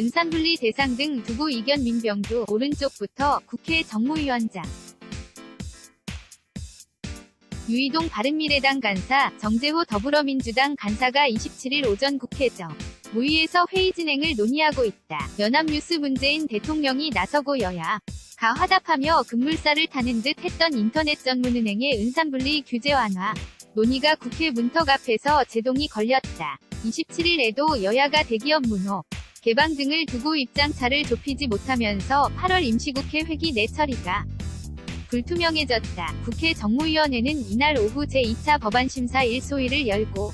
은산분리 대상 등 두고 이견 민병두 오른쪽부터 국회 정무위원장 유이동 바른미래당 간사, 정재호 더불어민주당 간사가 27일 오전 국회정 모의에서 회의 진행을 논의하고 있다. 연합뉴스 문재인 대통령이 나서고 여야 가 화답하며 급물살을 타는 듯 했던 인터넷 전문은행의 은산분리 규제 완화 논의가 국회 문턱 앞에서 제동이 걸렸다. 27일에도 여야가 대기업 문호 개방 등을 두고 입장차를 좁히지 못하면서 8월 임시국회 회기 내처리가 불투명해졌다. 국회 정무위원회는 이날 오후 제2차 법안심사 1소위를 열고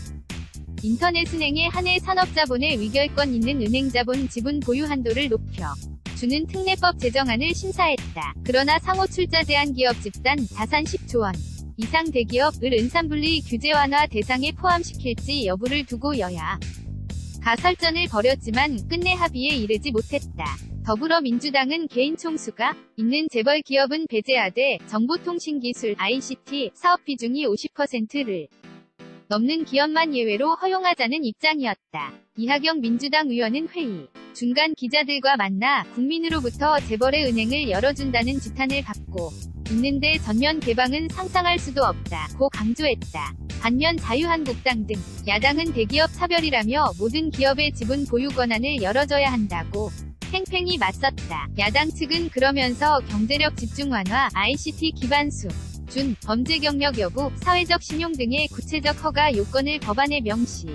인터넷 은행의 한해 산업자본의 위결권 있는 은행자본 지분 보유 한도를 높여 주는 특례법 제정안을 심사했다. 그러나 상호 출자 제한 기업 집단 자산 10조 원 이상 대기업을 은산분리 규제 완화 대상에 포함시킬지 여부를 두고 여야 가설전을 벌였지만 끝내 합의에 이르지 못했다. 더불어민주당은 개인 총수가 있는 재벌 기업은 배제하되 정보통신기술 ICT 사업 비중이 50%를 넘는 기업만 예외로 허용하자는 입장이었다. 이하경 민주당 의원은 회의 중간 기자들과 만나 국민으로부터 재벌의 은행을 열어준다는 지탄을 받고 있는데 전면 개방은 상상할 수도 없다. 고 강조했다. 반면 자유한국당 등 야당은 대기업 차별이라며 모든 기업의 지분 보유 권한을 열어줘야 한다고 팽팽히 맞섰다. 야당 측은 그러면서 경제력 집중 완화, ICT 기반수, 준, 범죄 경력 여부, 사회적 신용 등의 구체적 허가 요건을 법안에 명시.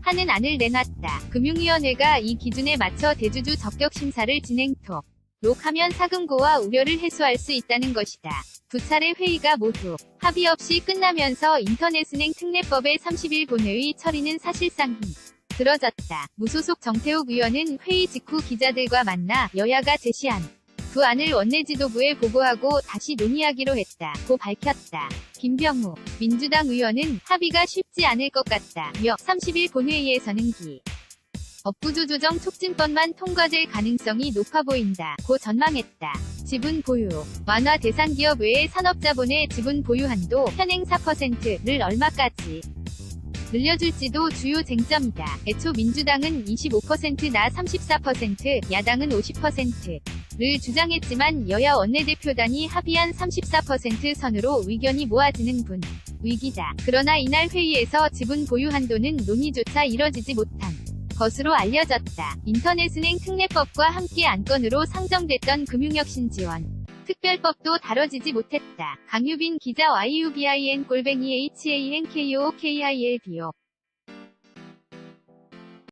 하는 안을 내놨다. 금융위원회가 이 기준에 맞춰 대주주 적격 심사를 진행토. 록하면 사금고와 우려를 해소할 수 있다는 것이다. 두 차례 회의가 모두 합의 없이 끝나면서 인터넷은행 특례법의 30일 본회의 처리는 사실상 힘 들어졌다. 무소속 정태욱 의원은 회의 직후 기자들과 만나 여야가 제시한 두 안을 원내 지도부에 보고하고 다시 논의하기로 했다. 고 밝혔다. 김병우 민주당 의원은 합의가 쉽지 않을 것 같다. 며 30일 본회의에서는 기 업구조 조정 촉진법만 통과될 가능성이 높아 보인다. 고 전망했다. 지분 보유 완화 대상 기업 외의 산업자본의 지분 보유 한도 현행 4%를 얼마까지 늘려줄지도 주요 쟁점이다. 애초 민주당은 25%나 34%, 야당은 50%를 주장했지만 여야 원내대표단이 합의한 34% 선으로 의견이 모아지는 분 위기다. 그러나 이날 회의에서 지분 보유 한도는 논의조차 이뤄지지 못한 것으로 알려졌다. 인터넷은행 특례법과 함께 안건으로 상정됐던 금융혁신 지원 특별법도 다뤄지지 못했다. 강유빈 기자 YUBIN 골뱅이 HANKOKILBO